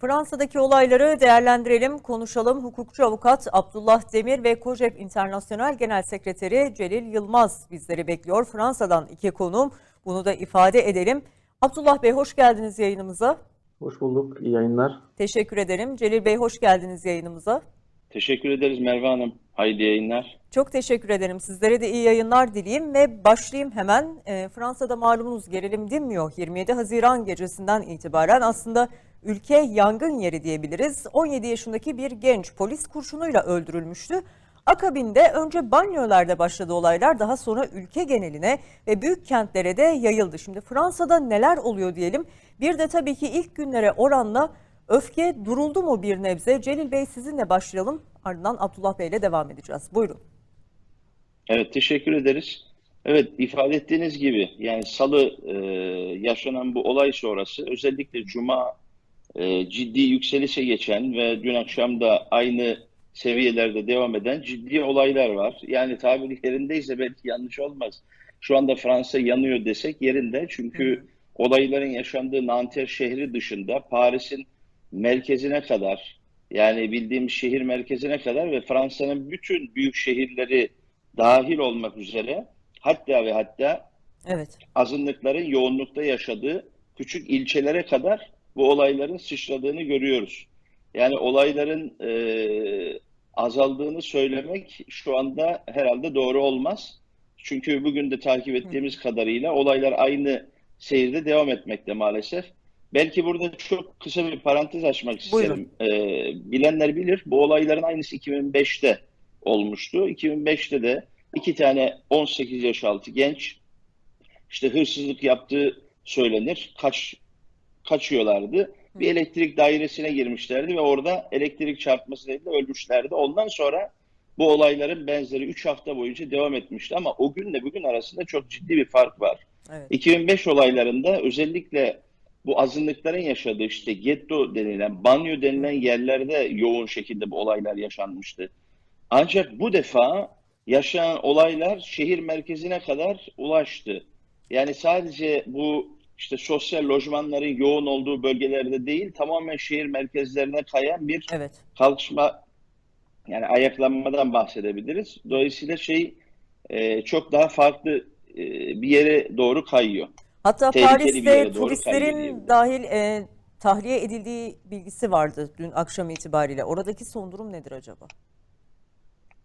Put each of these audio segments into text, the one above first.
Fransa'daki olayları değerlendirelim, konuşalım. Hukukçu avukat Abdullah Demir ve Kojep İnternasyonel Genel Sekreteri Celil Yılmaz bizleri bekliyor. Fransa'dan iki konuğum bunu da ifade edelim. Abdullah Bey hoş geldiniz yayınımıza. Hoş bulduk. İyi yayınlar. Teşekkür ederim. Celil Bey hoş geldiniz yayınımıza. Teşekkür ederiz Merve Hanım. Haydi yayınlar. Çok teşekkür ederim. Sizlere de iyi yayınlar dileyim ve başlayayım hemen. E, Fransa'da malumunuz gerilim dinmiyor. 27 Haziran gecesinden itibaren aslında ülke yangın yeri diyebiliriz. 17 yaşındaki bir genç polis kurşunuyla öldürülmüştü. Akabinde önce banyolarda başladı olaylar daha sonra ülke geneline ve büyük kentlere de yayıldı. Şimdi Fransa'da neler oluyor diyelim. Bir de tabii ki ilk günlere oranla öfke duruldu mu bir nebze? Celil Bey sizinle başlayalım ardından Abdullah Bey ile devam edeceğiz. Buyurun. Evet teşekkür ederiz. Evet ifade ettiğiniz gibi yani salı e, yaşanan bu olay sonrası özellikle cuma e, ciddi yükselişe geçen ve dün akşam da aynı seviyelerde devam eden ciddi olaylar var. Yani tabiri yerindeyse belki yanlış olmaz. Şu anda Fransa yanıyor desek yerinde çünkü olayların yaşandığı Nanterre şehri dışında Paris'in merkezine kadar yani bildiğimiz şehir merkezine kadar ve Fransa'nın bütün büyük şehirleri dahil olmak üzere hatta ve hatta Evet. azınlıkların yoğunlukta yaşadığı küçük ilçelere kadar bu olayların sıçradığını görüyoruz. Yani olayların e, azaldığını söylemek şu anda herhalde doğru olmaz. Çünkü bugün de takip ettiğimiz kadarıyla olaylar aynı seyirde devam etmekte maalesef. Belki burada çok kısa bir parantez açmak isterim. E, bilenler bilir bu olayların aynısı 2005'te olmuştu. 2005'te de iki tane 18 yaş altı genç işte hırsızlık yaptığı söylenir. Kaç kaçıyorlardı. Bir elektrik dairesine girmişlerdi ve orada elektrik çarpması nedeniyle ölmüşlerdi. Ondan sonra bu olayların benzeri 3 hafta boyunca devam etmişti ama o günle bugün arasında çok ciddi bir fark var. Evet. 2005 olaylarında özellikle bu azınlıkların yaşadığı işte getto denilen, banyo denilen yerlerde yoğun şekilde bu olaylar yaşanmıştı. Ancak bu defa yaşanan olaylar şehir merkezine kadar ulaştı. Yani sadece bu işte sosyal lojmanların yoğun olduğu bölgelerde değil, tamamen şehir merkezlerine kayan bir Evet. kalkışma yani ayaklanmadan bahsedebiliriz. Dolayısıyla şey e, çok daha farklı e, bir yere doğru kayıyor. Hatta Tehlikeli Paris'te turistlerin dahil e, tahliye edildiği bilgisi vardı dün akşam itibariyle. Oradaki son durum nedir acaba?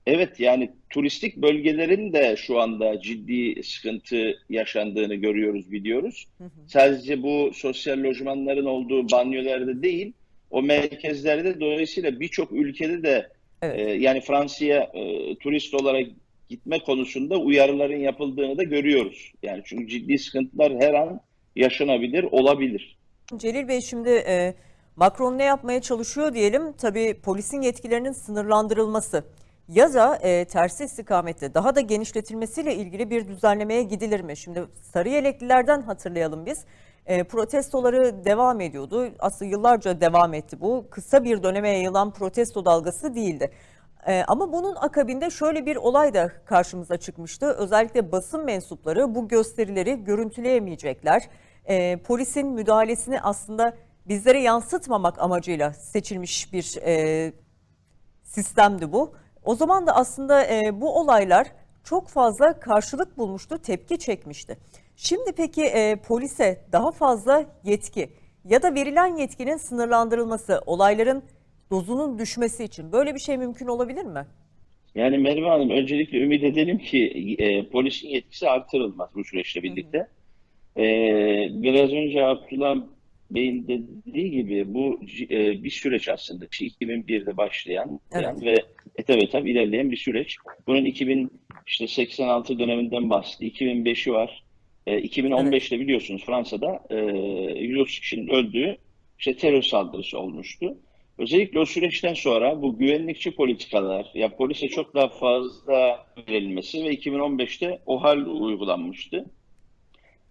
Evet yani turistik bölgelerin de şu anda ciddi sıkıntı yaşandığını görüyoruz, biliyoruz. Sadece bu sosyal lojmanların olduğu banyolarda değil, o merkezlerde dolayısıyla birçok ülkede de Evet. e, yani Fransa'ya e, turist olarak gitme konusunda uyarıların yapıldığını da görüyoruz. Yani çünkü ciddi sıkıntılar her an yaşanabilir, olabilir. Celil Bey şimdi e, Macron ne yapmaya çalışıyor diyelim? Tabii polisin yetkilerinin sınırlandırılması ya da e, tersi istikamette daha da genişletilmesiyle ilgili bir düzenlemeye gidilir mi? Şimdi sarı yeleklilerden hatırlayalım biz. E, protestoları devam ediyordu. Aslında yıllarca devam etti bu. Kısa bir döneme yayılan protesto dalgası değildi. E, ama bunun akabinde şöyle bir olay da karşımıza çıkmıştı. Özellikle basın mensupları bu gösterileri görüntüleyemeyecekler. E, polisin müdahalesini aslında bizlere yansıtmamak amacıyla seçilmiş bir e, sistemdi bu. O zaman da aslında e, bu olaylar çok fazla karşılık bulmuştu, tepki çekmişti. Şimdi peki e, polise daha fazla yetki ya da verilen yetkinin sınırlandırılması, olayların dozunun düşmesi için böyle bir şey mümkün olabilir mi? Yani Merve Hanım öncelikle ümit edelim ki e, polisin yetkisi artırılmaz bu süreçle birlikte. E, biraz önce Abdullah Bey'in dediği gibi bu e, bir süreç aslında. İşte 2001'de başlayan Evet. ve etap etap ilerleyen bir süreç. Bunun 2000 işte 86 döneminden bahsetti. 2005'i var. E, 2015'te biliyorsunuz Fransa'da e, 130 kişinin öldüğü işte terör saldırısı olmuştu. Özellikle o süreçten sonra bu güvenlikçi politikalar, ya polise çok daha fazla verilmesi ve 2015'te o hal uygulanmıştı.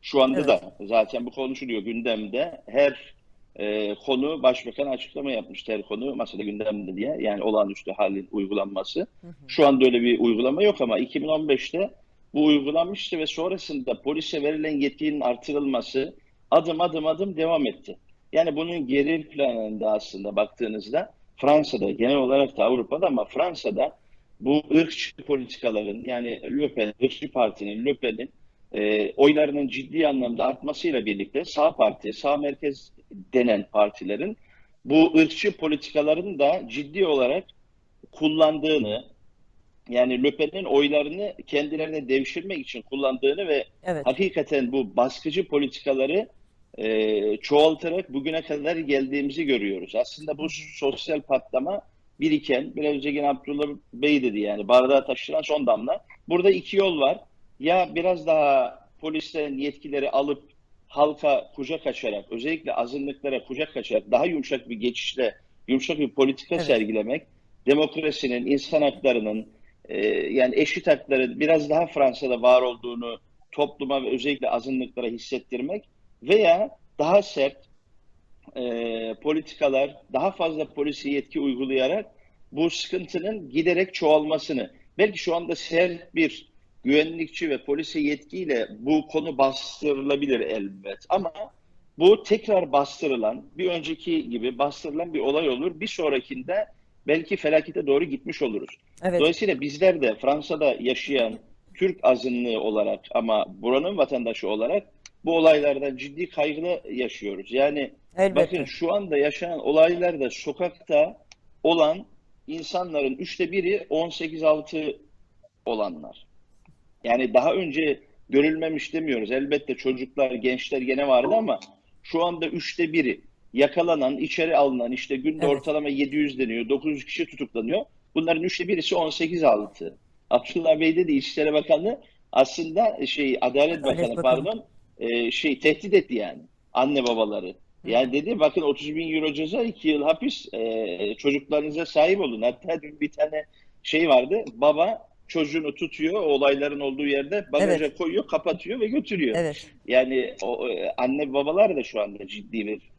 Şu anda Evet. da zaten bu konuşuluyor gündemde. Her e, konu başbakan açıklama yapmıştı. Her konu masada gündemde diye. Yani olağanüstü halin uygulanması. Şu anda öyle bir uygulama yok ama 2015'te bu uygulanmıştı ve sonrasında polise verilen yetkinin artırılması adım adım adım devam etti. Yani bunun geri planında aslında baktığınızda Fransa'da genel olarak da Avrupa'da ama Fransa'da bu ırkçı politikaların yani Le Pen, ırkçı partinin, Le Pen'in e, oylarının ciddi anlamda artmasıyla birlikte sağ parti, sağ merkez denen partilerin bu ırkçı politikaların da ciddi olarak kullandığını yani Le Pen'in oylarını kendilerine devşirmek için kullandığını ve Evet. hakikaten bu baskıcı politikaları e, çoğaltarak bugüne kadar geldiğimizi görüyoruz. Aslında bu sosyal patlama biriken, biraz önce yine Abdullah Bey dedi yani bardağı taşıran son damla. Burada iki yol var. Ya biraz daha polisten yetkileri alıp halka kucak açarak, özellikle azınlıklara kucak açarak daha yumuşak bir geçişle, yumuşak bir politika Evet. sergilemek, demokrasinin, insan haklarının, e, yani eşit hakları biraz daha Fransa'da var olduğunu topluma ve özellikle azınlıklara hissettirmek veya daha sert e, politikalar, daha fazla polisi yetki uygulayarak bu sıkıntının giderek çoğalmasını, belki şu anda sert bir güvenlikçi ve polise yetkiyle bu konu bastırılabilir elbet ama bu tekrar bastırılan, bir önceki gibi bastırılan bir olay olur. Bir sonrakinde belki felakete doğru gitmiş oluruz. Evet. Dolayısıyla bizler de Fransa'da yaşayan Türk azınlığı olarak ama buranın vatandaşı olarak bu olaylardan ciddi kaygılı yaşıyoruz. Yani Elbette. bakın şu anda yaşanan olaylarda sokakta olan insanların üçte biri 18-6 olanlar. Yani daha önce görülmemiş demiyoruz. Elbette çocuklar, gençler gene vardı ama şu anda üçte biri yakalanan, içeri alınan işte günde Evet. ortalama 700 deniyor, 900 kişi tutuklanıyor. Bunların üçte birisi 18-6. Abdullah Bey dedi İçişleri Bakanı aslında şey Adalet Bakanı Bakanı. pardon e, şey tehdit etti yani anne babaları. Yani dedi bakın 30 bin euro ceza 2 yıl hapis e, çocuklarınıza sahip olun. Hatta dün bir tane şey vardı baba çocuğunu tutuyor o olayların olduğu yerde bagaja koyuyor kapatıyor ve götürüyor. Evet. Yani o, e, anne babalar da şu anda ciddi bir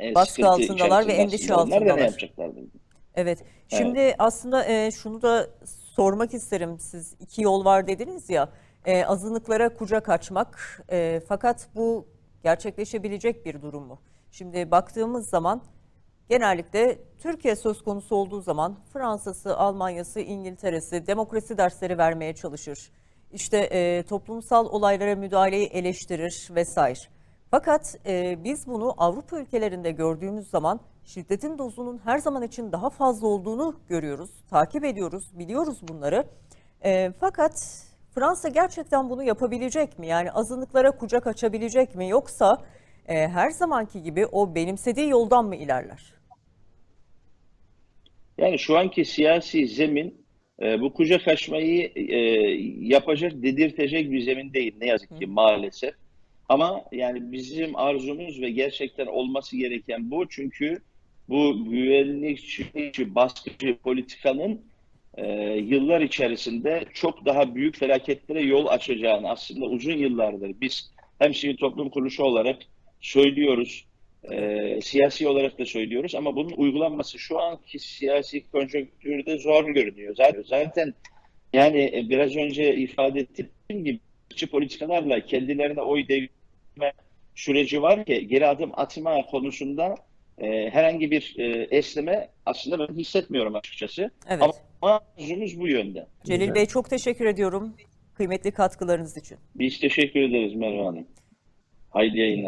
e, Baskı altındalar ve endişe aslında. Onlar da altındalar. ne yapacaklar? bilmiyorum. Evet. Şimdi aslında e, şunu da sormak isterim. Siz iki yol var dediniz ya. E, azınlıklara kucak açmak. E, fakat bu gerçekleşebilecek bir durum mu? Şimdi baktığımız zaman genellikle Türkiye söz konusu olduğu zaman Fransa'sı, Almanya'sı, İngiltere'si demokrasi dersleri vermeye çalışır. İşte e, toplumsal olaylara müdahaleyi eleştirir vesaire. Fakat e, biz bunu Avrupa ülkelerinde gördüğümüz zaman şiddetin dozunun her zaman için daha fazla olduğunu görüyoruz, takip ediyoruz, biliyoruz bunları. E, fakat Fransa gerçekten bunu yapabilecek mi? Yani azınlıklara kucak açabilecek mi? Yoksa e, her zamanki gibi o benimsediği yoldan mı ilerler? Yani şu anki siyasi zemin e, bu kucak açmayı e, yapacak, dedirtecek bir zemin değil ne yazık ki maalesef. Ama yani bizim arzumuz ve gerçekten olması gereken bu. Çünkü bu güvenlikçi, baskıcı politikanın e, yıllar içerisinde çok daha büyük felaketlere yol açacağını aslında uzun yıllardır biz hem sivil toplum kuruluşu olarak söylüyoruz. E, siyasi olarak da söylüyoruz ama bunun uygulanması şu anki siyasi konjonktürde zor görünüyor. Zaten, zaten yani e, biraz önce ifade ettiğim gibi politikalarla kendilerine oy devirme süreci var ki geri adım atma konusunda e, herhangi bir e, esneme aslında ben hissetmiyorum açıkçası. Evet. Ama arzumuz bu yönde. Celil Bey çok teşekkür ediyorum kıymetli katkılarınız için. Biz teşekkür ederiz Merve Hanım. Hayırlı yayınlar.